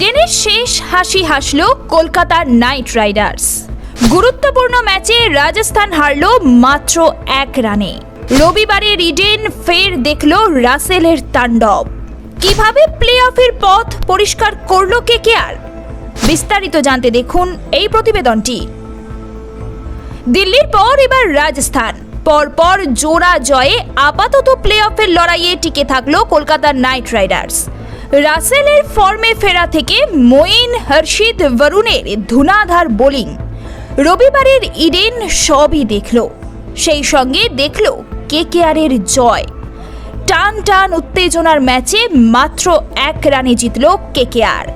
ইডেনের শেষ হাসি হাসল কলকাতার নাইট রাইডার্স। গুরুত্বপূর্ণ ম্যাচে রাজস্থান হারল মাত্র এক রানে। রবিবারের ইডেন ফের দেখল রাসেলের তাণ্ডব। কীভাবে প্লে অফের পথ পরিষ্কার করল কেকেআর বিস্তারিত জানতে দেখুন এই প্রতিবেদনটি। দিল্লির পর এবার রাজস্থান। পরপর জোড়া জয়ে আপাতত প্লে অফের লড়াইয়ে টিকে থাকল কলকাতার নাইট রাইডার্স। রাসেলের ফর্মে ফেরা থেকে মঈন, হর্ষিত, বরুণের ধুনাধার বোলিং রবিবারের ইডেন সবই দেখল। সেই সঙ্গে দেখল কেকেআরের জয়। টান টান উত্তেজনার ম্যাচে মাত্র এক রানে জিতল কেকেআর।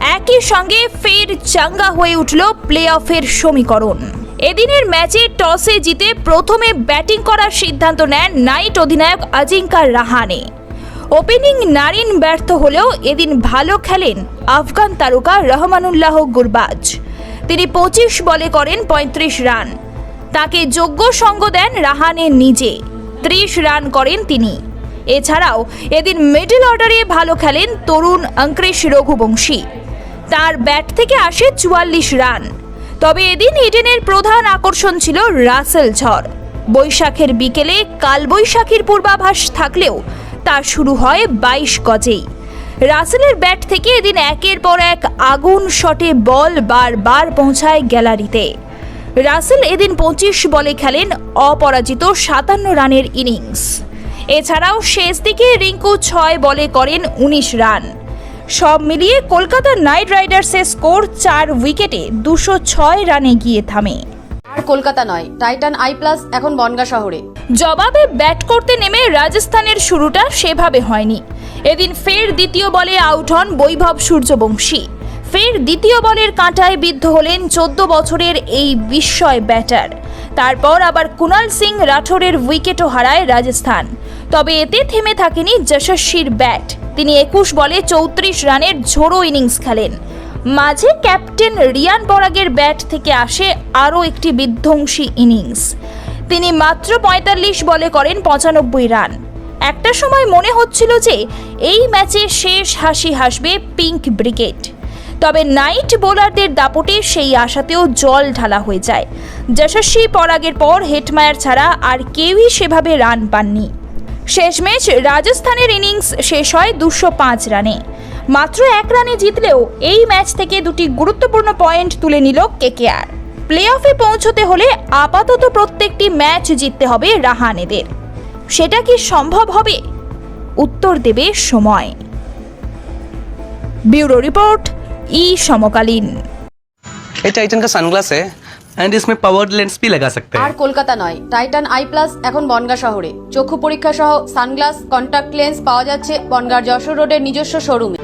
একই সঙ্গে ফের চাঙ্গা হয়ে উঠল প্লে অফের সমীকরণ। এদিনের ম্যাচে টসে জিতে প্রথমে ব্যাটিং করার সিদ্ধান্ত নেন নাইট অধিনায়ক আজিঙ্কা রাহানে। ওপেনিং নারিন ব্যর্থ হলেও এদিন ভালো খেলেন আফগান তারকা রহমানুল্লাহ গুরবাজ। তিনি পঁচিশ বলে করেন পঁয়ত্রিশ রান। তাকে যোগ্য সঙ্গ দেন রাহানে নিজে। ত্রিশ রান করেন তিনি। এছাড়াও এদিন মিডল অর্ডারে ভালো খেলেন তরুণ অঙ্কৃশ রঘুবংশী। তার ব্যাট থেকে আসে চুয়াল্লিশ রান। তবে এদিন ইডেনের প্রধান আকর্ষণ ছিল রাসেল ঝড়। বৈশাখের বিকেলে কালবৈশাখীর পূর্বাভাস থাকলেও তা শুরু হয় বাইশ গজেই। রাসেলের ব্যাট থেকে এদিন একের পর এক আগুন শটে বল বারবার পৌঁছায় গ্যালারিতে। রাসেল এদিন পঁচিশ বলে খেলেন অপরাজিত সাতান্ন রানের ইনিংস। এছাড়াও শেষ দিকে রিঙ্কু ছয় বলে করেন উনিশ রান। সব মিলিয়ে কলকাতা নাইট রাইডার্সের স্কোর চার উইকেটে দুশো ছয় রানে গিয়ে থামে। আর কলকাতা নয়। টাইটান আই প্লাস এখন বনগা শহরে। জবাবে ব্যাট করতে নেমে রাজস্থানের শুরুটা সেভাবে হয়নি। এদিন ফের দ্বিতীয় বলে আউট হন বৈভব সূর্যবংশী। ফের দ্বিতীয় বলের কাঁটায় বিদ্ধ হলেন চোদ্দ বছরের এই বিস্ময় ব্যাটার। তারপর আবার কুনাল সিং রাঠোরের উইকেটও হারায় রাজস্থান। তবে এতে থেমে থাকেনি যশস্বীর ব্যাট। তিনি একুশ বলে চৌত্রিশ রানের ঝোড়ো ইনিংস খেলেন। মাঝে ক্যাপ্টেন রিয়ান পরাগের ব্যাট থেকে আসে আরও একটি বিধ্বংসী ইনিংস। তিনি মাত্র পঁয়তাল্লিশ বলে করেন পঁচানব্বই রান। একটা সময় মনে হচ্ছিল যে এই ম্যাচে শেষ হাসি হাসবে পিঙ্ক ব্রিগেড। তবে নাইট বোলারদের দাপটে সেই আশাতেও জল ঢালা হয়ে যায়। যশস্বী পরাগের পর হেটমায়ার ছাড়া আর কেউই সেভাবে রান পাননি। শেষমেশ রাজস্থানের ইনিংস শেষ হয় দুশো পাঁচ রানে। মাত্র এক রানে জিতলেও এই ম্যাচ থেকে দুটি গুরুত্বপূর্ণ পয়েন্ট তুলে নিল কেকেআর প্লে অফে পৌঁছতে হলে আপাতত প্রত্যেকটি ম্যাচ জিততে হবে রাহানেদের সেটা কি সম্ভব হবে উত্তর দেবে সময় ব্যুরো রিপোর্ট ই সমকালীন ये टाइटन का सनग्लास है एंड इसमें पावर्ड लेंस भी लगा सकते আর हैं কলকাতা নয় টাইটান আই প্লাস এখন বনগা শহরে চক্ষু পরীক্ষা সহ সানগ্লাস কন্টাক্ট লেন্স পাওয়া যাচ্ছে বনগার যশোর রোডের নিজস্ব শোরুমে